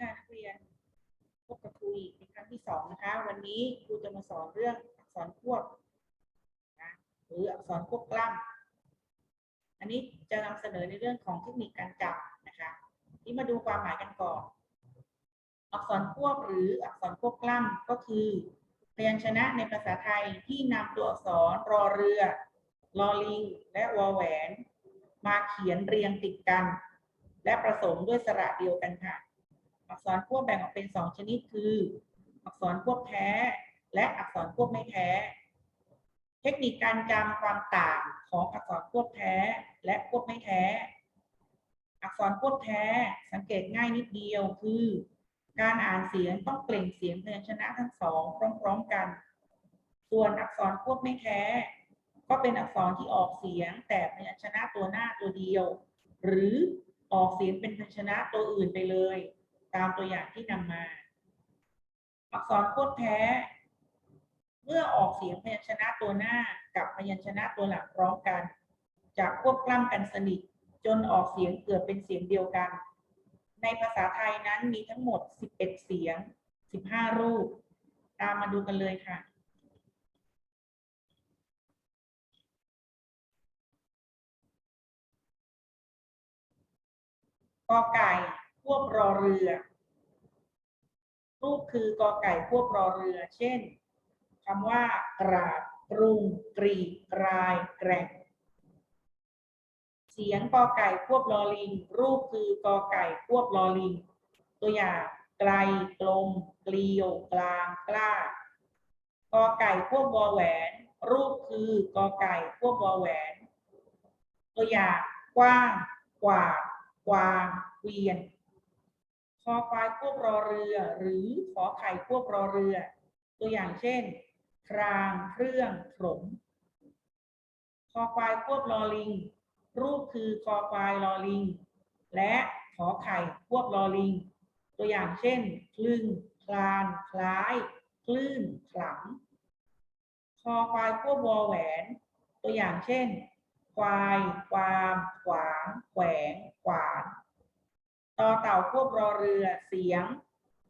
ค่ะนักเรียนพบกับครูอีกเป็นครั้งที่สองนะคะ วันนี้ครูจะมาสอนเรื่องอักษรควบนะหรืออักษรควบกล้ำอันนี้จะนำเสนอในเรื่องของเทคนิคการจำนะคะที่มาดูความหมายกันก่อน อักษรควบหรืออักษรควบกล้ำก็คือ พยัญชนะในภาษาไทยที่นำตัวอักษรรอเรือลอลิง และวอแหวน มาเขียนเรียงติดกัน และประสมด้วยสระเดียวกันค่ะ อักษรควบแบ่งออกเป็นสองชนิดคือ อักษรควบแท้ และอักษรควบไม่แท้ เทคนิคการจำความต่างของอักษรควบแท้ และควบไม่แท้ อักษรควบแท้สังเกตง่ายนิดเดียวคือ การอ่านเสียงต้องเปล่งเสียงพยัญชนะทั้งสองพร้อมๆกัน ส่วนอักษรควบไม่แท้ ก็เป็นอักษรที่ออกเสียงแต่พยัญชนะตัวหน้าตัวเดียว หรือออกเสียงเป็นพยัญชนะตัวอื่นไปเลย ตามตัวอย่างที่นำมา อักษรควบแท้ เมื่อออกเสียงพยัญชนะตัวหน้ากับพยัญชนะตัวหลังพร้อมกันจะควบกล้ำกันสนิทจนออกเสียงเกิดเป็นเสียงเดียวกัน ในภาษาไทยนั้นมีทั้งหมด 11 เสียง 15 รูป ตามมาดูกันเลยค่ะกอไก่ ควบรอเรือ รูปคือกอไก่ควบรอเรือ เช่นคำว่ากราบกรุงกรีกราย แกร่ง เสียงกอไก่ควบลอลิง รูปคือกอไก่ควบลอลิง ตัวอย่างไกลกลมเกลียวกลางกล้ากอไก่ควบวอแหวน รูปคือกอไก่ควบวอแหวน ตัวอย่างกว้างกว่ากวางเวียน คอควายควบรอเรือ หรือขอไข่ควบรอเรือ ตัวอย่างเช่น ครางเครื่องขลมคอควายควบลอลิง รูปคือคอควายลอลิง และขอไข่ควบลอลิง ตัวอย่างเช่น คลึงคลาน คล้าย คลื่นขลังคอควายควบวอแหวน ตัวอย่างเช่น ควาย ความ ขวาง แขวง ขวาน ต่อเต่าควบรอเรือเสียง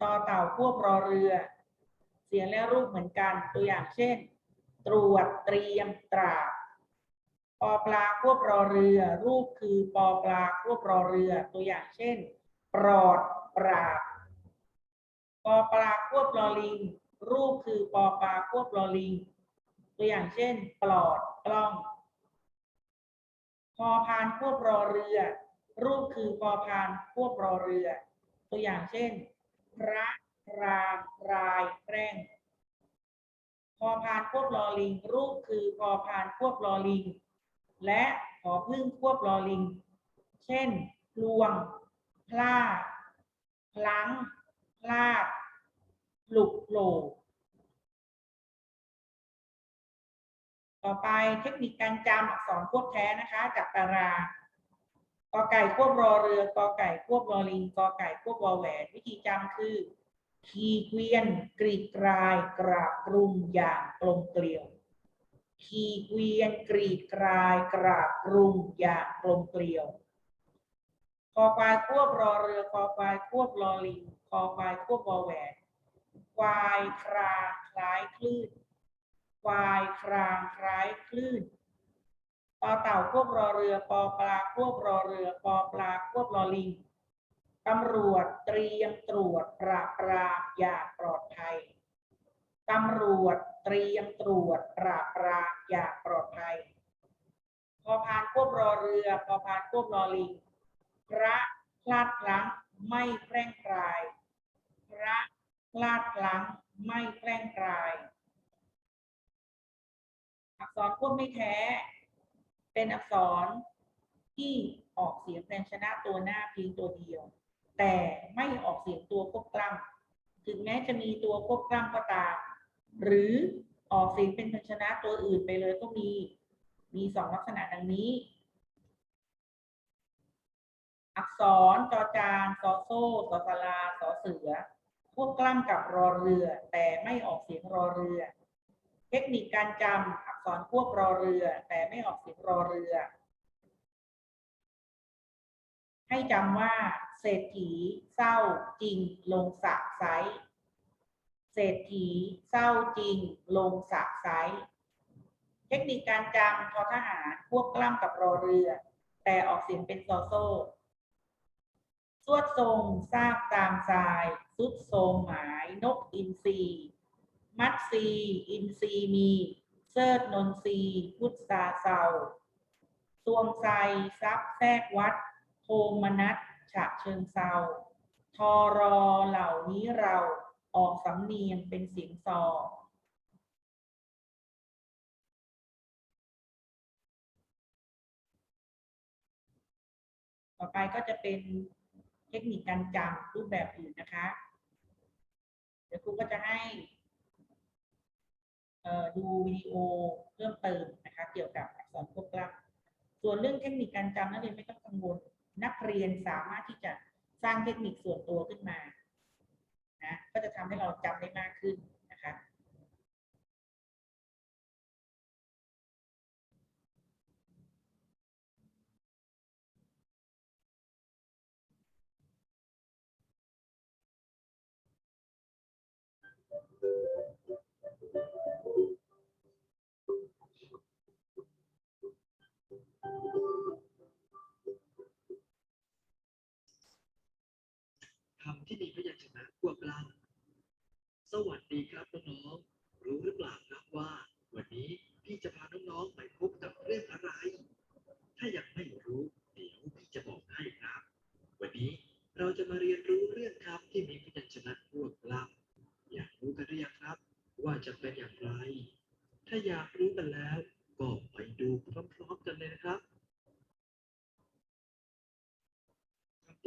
ต่อเต่าควบรอเรือ เสียงและรูปเหมือนกัน ตัวอย่างเช่น ตรวจเตรียมตราปอปลาควบรอเรือ รูปคือปอปลาควบรอเรือ ตัวอย่างเช่น ปลอดปราบปอปลาควบลอลิง รูปคือปอปลาควบลอลิง ตัวอย่างเช่น ปลอดกล้องพอพานควบรอเรือ รูปคือพอพานควบรอเรือ ตัวอย่างเช่น พระรามรายแร่งพอพานควบรอลิง รูปคือพอพานควบรอลิง และขอพึ่งควบรอลิง เช่นลวง พลาดพลังพลาดหลุกโลต่อไปเทคนิคการจำอักษรควบแท้นะคะจากตาราง กอไก่ควบรอเรือกอไก่ควบรอลิงกอไก่ควบวอแหวน วิธีจำคือ ขีเกวียน กรีดกราย กราบกรุงอย่างกลมเกลียว ขีเกวียน กรีดกราย กราบกรุงอย่างกลมเกลียวคอควายควบรอเรือคอควายควบรอลิงคอควายควบวอแหวนควายครางคล้ายคลื่นควายครางคล้ายคลื่น อเต่าควบรอเรือปอปลาควบรอเรือปอปลาควบรอลิงตำรวจเตรียมตรวจปราบปรามอย่างปลอดภัยตำรวจเตรียมตรวจปราบปรามอย่างปลอดภัยพอพานควบรอเรือพอพานควบรอลิง พระพลาดพลั้งไม่แพร่งพราย พระพลาดพลั้งไม่แพร่งพราย อักษรควบไม่แท้ เป็นอักษรที่ออกเสียงพยัญชนะตัวหน้าเพียงตัวเดียว แต่ไม่ออกเสียงตัวควบกล้ำถึงแม้จะมีตัวควบกล้ำก็ตาม หรือออกเสียงเป็นพยัญชนะตัวอื่นไปเลยก็มี มีสองลักษณะดังนี้ อักษรจอจานซอโซ่สอสลาสอเสือ ควบกล้ำกับรอเรือ แต่ไม่ออกเสียงรอเรือ เทคนิคการจำอักษรควบรอเรือ แต่ไม่ออกเสียงรอเรือ ให้จำว่า เศรษฐี เศร้าจริง ลงสะไซเศรษฐี เศร้าจริง ลงสะไซเทคนิคการจำทอทหารควบกล้ำกับรอเรือ แต่ออกเสียงเป็นซอโซ่สวดทรงทราบตามทรายสุดทรงหมายนกอินทรี มัดซีอินทรีมีเซิร์ดนนทรีพุทธาเซาสวงไซซับแทรกวัดโทมนัสฉะเชิงเซาทอรอเหล่านี้เราออกสำเนียงเป็นเสียงซอต่อไปก็จะเป็นเทคนิคการจำรูปแบบอื่นนะคะ เดี๋ยวครูก็จะให้ ดูวิดีโอเพิ่มเติมนะคะเกี่ยวกับอักษรควบกล้ำส่วนเรื่องเทคนิคการจำนักเรียนไม่ต้องกังวล นักเรียนสามารถที่จะสร้างเทคนิคส่วนตัวขึ้นมานะก็จะทำให้เราจำได้มากขึ้น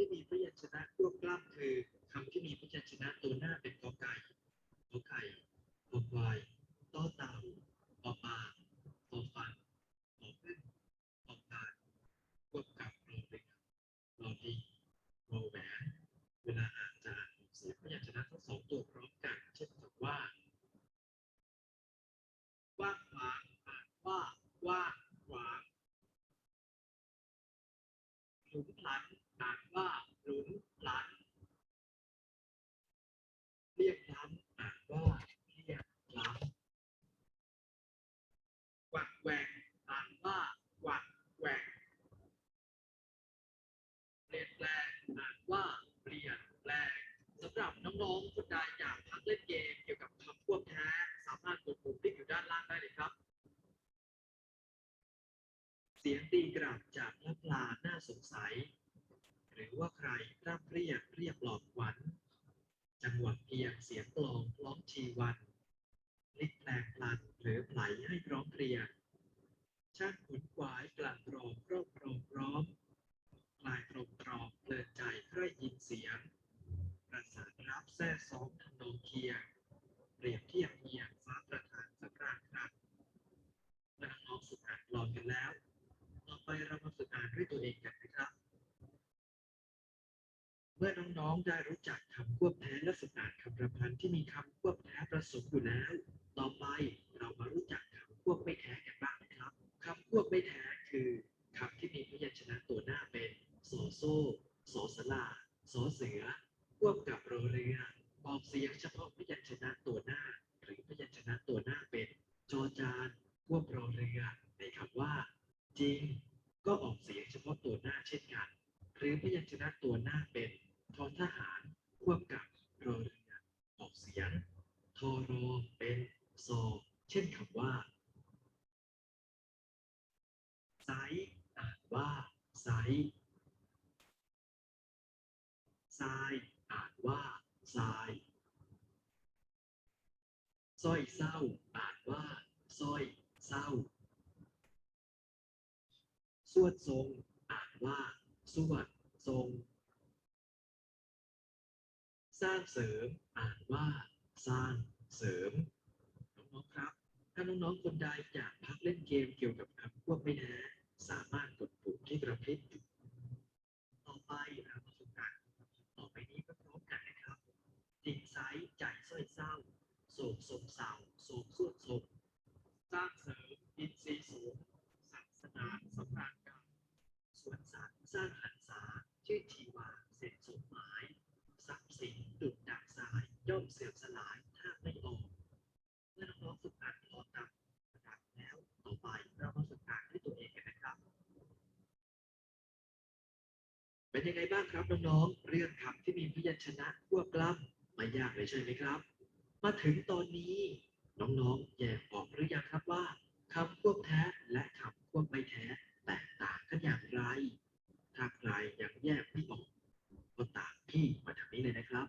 ที่มีพยัญชนะควบกล้ำคือคำที่มีพยัญชนะตัวหน้าเป็นกอไก่ขอไข่ขอควายต่อเต่าปอปลาปอฟันปอพึ่งปอพาควบกับรอเรือรอดีรอแหวนเวลาอ่านจะอ่านออกเสียงพยัญชนะทั้งสองตัวพร้อมกันเช่นคำว่ากว้างขวางอ่านว่าว้างขวางหลุมหลันอ่านว่าหลุมหลันเรียกล้ำอ่านว่าเรียกล้ำกวักแหว่งอ่านว่ากวักแหว่งเปลี่ยนแปลงอ่านว่าเปลี่ยนแปลงสำหรับ น้องๆคนใดอยากพักเล่นเกมเกี่ยวกับคำควบแท้ สามารถกดปุ่มที่อยู่ด้านล่างได้เลยครับ เสียงตีกลับจากลับลาน่าสงสัย หรือว่าใครร่ำเรียกเรียกหลอกขวัญจังหวะเพียงเสียงกลองร้องชีวันลิกแปลงพลันหรือไหลให้ร้อมเรียงช่างขนขวายกลั่นรองรอบรองพร้อมกลายตรงตรองเพลินใจใครยินเสียง ประสานรับแท้ซ้องทำนองเคียงเปรียบเทียบเอียงฟ้าประธานสำราญครับน้องๆฝึกอ่านกลอนกันแล้ว ต่อไปเรามาฝึกอ่านด้วยตัวเองกันนะครับ เมื่อน้องๆได้รู้จักคำควบแท้และฝึกอ่านคำประพันธ์ที่มีคำควบแท้ประสมอยู่แล้ว ต่อไปเรามารู้จักคำควบไม่แท้กันบ้างนะครับคำควบไม่แท้คือคำที่มีพยัญชนะตัวหน้าเป็นสอโซ่สอสลาสอเสือ ควบกับรอเรือออกเสี ยงเฉพาะพยัญชนะตัวหน้า หรือพยัญชนะตัวหน้าเป็นจอจานควบรอเรือในคำว่า จริง ก็ออกเสียงเฉพาะตัวหน้าเช่นกัน หรือพยัญชนะตัวหน้าเป็นทอทหารควบกับรอเรือออกเสียงทอรอเป็นซอเช่นคำว่าไซอ่านว่าไซทรายอ่านว่าทราย สร้อยเศร้า อ่านว่าสร้อยเศร้า สวดทรง อ่านว่า สวดทรง สร้างเสริม อ่านว่า สร้างเสริม น้องๆครับ ถ้าน้องๆคนใดอยากพักเล่นเกมเกี่ยวกับคำควบไม่แท้สามารถกดปุ่มที่กระพริบอยู่ต่อไปเรามาฝึกกันต่อไปนี้ก็พร้อมกันนะครับ จริงไซส์ใจสร้อยเศร้า โศกสมเศร้าโศกสวดสมสร้างเสริมอินทรีย์สูงศาสนาสำราญกายสวนสัตว์สร้างหันษาชื่อชีวาเสร็จสมหมายทรัพย์สินดุจดักสาย ย่อมเสื่อมสลายถ้าไม่ออกเมื่อน้องๆฝึกอ่านพอตามกระดาษแล้วต่อไปเรามาฝึกอ่านด้วยตัวเองกันนะครับ เป็นยังไงบ้างครับน้องๆเรื่องคำที่มีพยัญชนะควบกล้ำไม่ยากเลยใช่ไหมครับ มาถึงตอนนี้ น้องๆ แยกออกหรือยังครับว่าคำควบแท้และคำควบไม่แท้แตกต่างกันอย่างไร ถ้าใครยังแยกไม่ออกก็ตามพี่มาทางนี้เลยนะครับ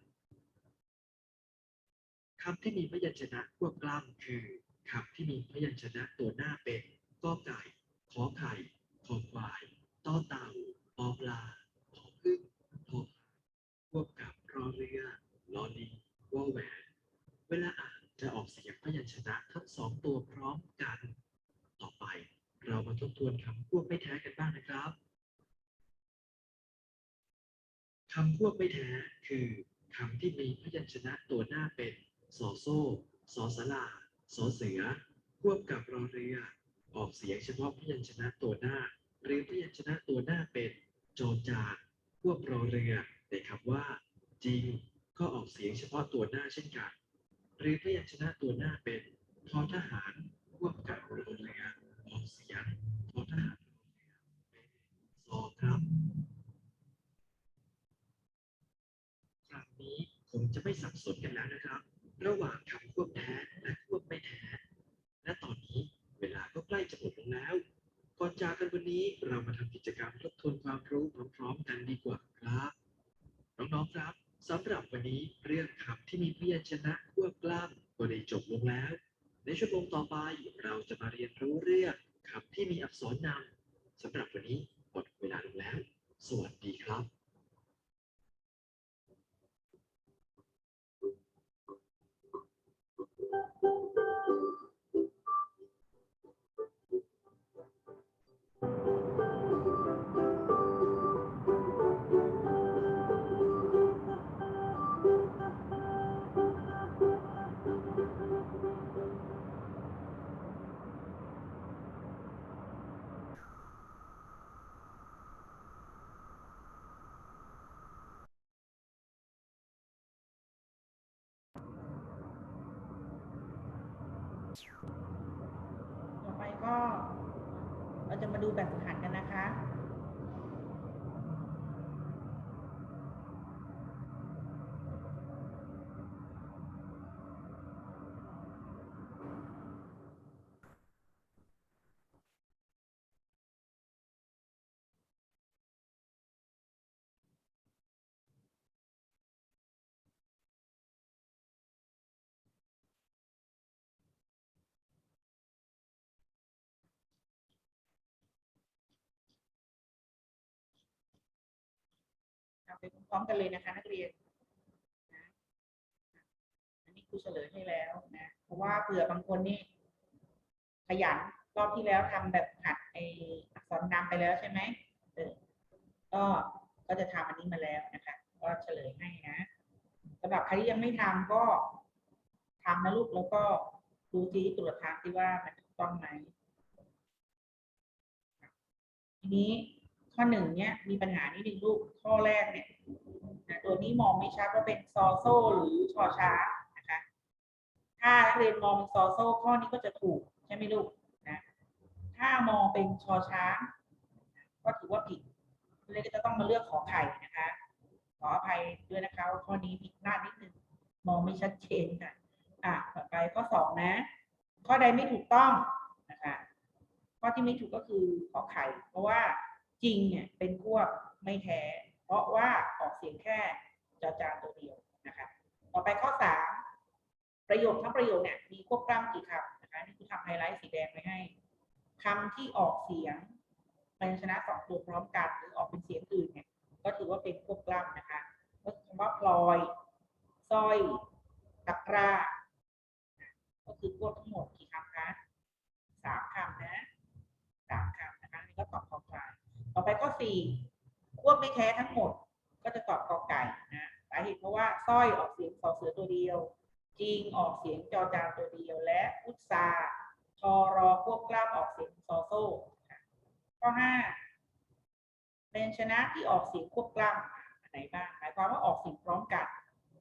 คำที่มีพยัญชนะควบกล้ำคือคำที่มีพยัญชนะตัวหน้าเป็นกอไก่ ขอไข่ ขอควายต่อเต่าปอปลาขอพึ่งพอควบกับรอเรือลอลิงวอแหวน เวลาอ่านจะออกเสียงพยัญชนะทั้งสองตัวพร้อมกัน ต่อไป เรามาทบทวนคำควบไม่แท้กันบ้างนะครับคำควบไม่แท้คือคำที่มีพยัญชนะตัวหน้าเป็นสอโซ่สอสลาสอเสือ ควบกับรอเรือ ออกเสียงเฉพาะพยัญชนะตัวหน้า หรือพยัญชนะตัวหน้าเป็นโจจานควบรอเรือในคำว่า จริง ก็ออกเสียงเฉพาะตัวหน้าเช่นกัน หรือพยัญชนะตัวหน้าเป็นทอทหารควบกับรอเรือออกเสียงทอทหารรอเรือเป็นซอครับครั้งนี้คงจะไม่สับสนกันแล้วนะครับ ระหว่างคำควบแท้และควบไม่แท้และตอนนี้เวลาก็ใกล้จะหมดลงแล้วก่อนจากกันวันนี้เรามาทำกิจกรรมทบทวนความรู้พร้อมๆกันดีกว่าครับ น้องๆครับ สำหรับวันนี้เรื่องคำที่มีพยัญชนะควบกล้ำก็ได้จบลงแล้ว ในชั่วโมงต่อไปเราจะมาเรียนรู้เรื่องคำที่มีอักษรนำสำหรับวันนี้หมดเวลาลงแล้ว สวัสดีครับต่อ ก็ เราจะมาดูแบบฝึกหัดกันนะคะ พร้อมกันเลยนะคะ นักเรียนนะอันนี้ครูเฉลยให้แล้วนะเพราะว่าเผื่อบางคนนี่ขยันรอบที่แล้วทำแบบหัดไออักษรนำไปแล้วใช่ไหมเออก็ก็จะทำอันนี้มาแล้วนะคะ ก็เฉลยให้นะสำหรับใครที่ยังไม่ทำก็ทำนะลูกแล้วก็ดูที่ตรวจทางที่ว่ามันถูกต้องไหมทีนี้ ข้อหนึ่งเนี่ยมีปัญหานิดนึงลูกข้อแรกเนี่ยนะตัวนี้มองไม่ชัดว่าเป็นซอโซ่หรือชอช้างนะคะ ถ้านักเรียนมองเป็นซอโซ่ข้อนี้ก็จะถูกใช่ไหมลูกนะถ้ามองเป็นชอช้างก็ถือว่าผิดเลยก็จะต้องมาเลือกขอไข่นะคะขออภัยด้วยนะคะข้อนี้ผิดพลาดนิดนึงมองไม่ชัดเจนค่ะอะต่อไปข้อสองนะ ข้อใดไม่ถูกต้องนะคะข้อที่ไม่ถูกก็คือขอไข่ เพราะว่า จริงเนี่ยเป็นพวกไม่แท้ เพราะว่าออกเสียงแค่จอจานตัวเดียวนะคะต่อไปข้อสามประโยคทั้งประโยคเนี่ยมีควบกล้ำกี่คำนะคะนี่คือทำไฮไลท์สีแดงไว้ให้คำที่ออกเสียงพยัญชนะสองตัวพร้อมกันหรือออกเป็นเสียงอื่นเนี่ยก็ถือว่าเป็นควบกล้ำนะคะก็คือคำว่าพลอยสร้อยตะกร้าก็คือควบทั้งหมดกี่คำคะสามคำนะสามคำนะคะนี่ก็ตอบ ต่อไปข้อสี่ควบไม่แท้ทั้งหมด ก็จะตอบกอไก่นะสาเหตุเพราะว่าสร้อยออกเสียงสอเสือตัวเดียว จริงออกเสียงจอจานตัวเดียว และอุตสาทอรอควบกล้ามออกเสียงซอโซ่ข้อห้าพยัญชนะที่ออกเสียงควบกล้ำอันไหนบ้างหมายความว่าออกเสียงพร้อมกัน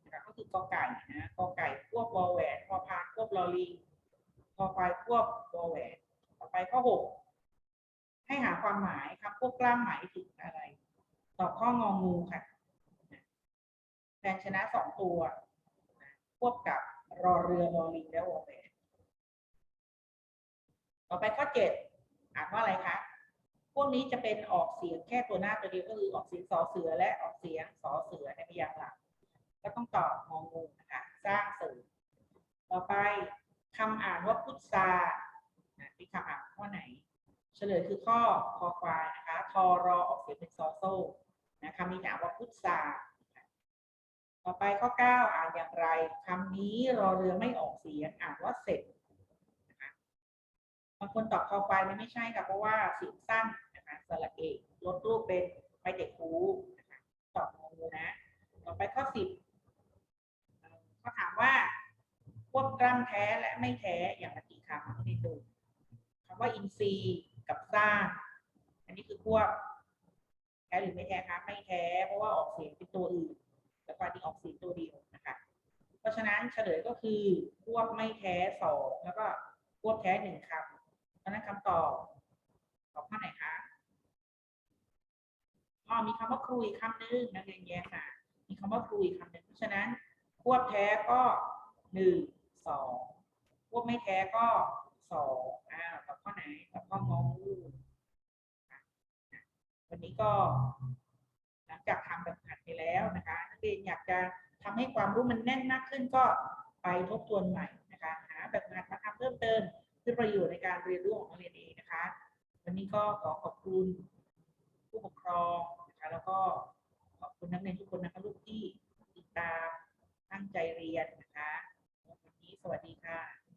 นะคะก็คือกอไก่นะกอไก่ควบวอแหวนพอพานควบลอลิงพอควายควบวอแหวนต่อไปข้อหก ให้หาความหมายคำควบกล้ำหมายถึงอะไร ตอบข้ององูค่ะพยัญชนะสองตัว ควบกับรอเรือรอลิงและวอแหวนต่อไปข้อเจ็ดอ่านว่าอะไรคะพวกนี้จะเป็นออกเสียงแค่ตัวหน้าตัวเดียวก็คือออกเสียงสอเสือและออกเสียงสอเสือในพยางค์หลักก็ต้องตอบงองูนะคะสร้างเสริมต่อไปคำอ่านว่าพุทรานะมีคำอ่านข้อไหน เฉลยคือข้อคอควายนะคะทอรอออกเสียงเป็นซอโซนะคำนี้จะอ่านว่าพุทราต่อไปข้อเก้าอ่านอย่างไรคำนี้รอเรือไม่ออกเสียงอ่านว่าเสร็จบางคนตอบคอควายมันไม่ใช่ค่ะเพราะว่าเสียงสั้นนะคะสระเอกลดรูปเป็นไปเด็กคูนะคะตอบงงนะ ต่อไปข้อสิบเขาถามว่าควบกล้ำแท้และไม่แท้อย่างละกี่คำให้ดูคำว่าอินทรีย์ สร้าง อันนี้คือควบแท้หรือไม่แท้คะไม่แท้เพราะว่าออกเสียงเป็นตัวอื่นแต่ความจริงออกเสียงตัวเดียวนะคะเพราะฉะนั้นเฉลยก็คือควบไม่แท้สองแล้วก็ควบแท้หนึ่งคำเพราะฉะนั้นคำตอบตอบข้อไหนคะอ๋อมีคำว่าครูอีกคำหนึงนักเรียนแยกค่ะ มีคำว่าครูอีกคำหนึ่งเพราะฉะนั้นควบแท้ก็หนึ่งสองควบไม่แท้ก็ สองอ้าวตอบข้อไหนตอบข้ององูวันนี้ก็หลังจากทำแบบหัดไปแล้วนะคะนักเรียนอยากจะทำให้ความรู้มันแน่นมากขึ้นก็ไปทบทวนใหม่นะคะหาแบบหัดมาทำเพิ่มเติมเพื่อประโยชน์ในการเรียนรู้ของนักเรียนเองนะคะ วันนี้ก็ขอขอบคุณผู้ปกครองนะคะแล้วก็ขอบคุณนักเรียนทุกคนนะคะลูกที่ติดตามตั้งใจเรียนนะคะวันนี้สวัสดีค่ะ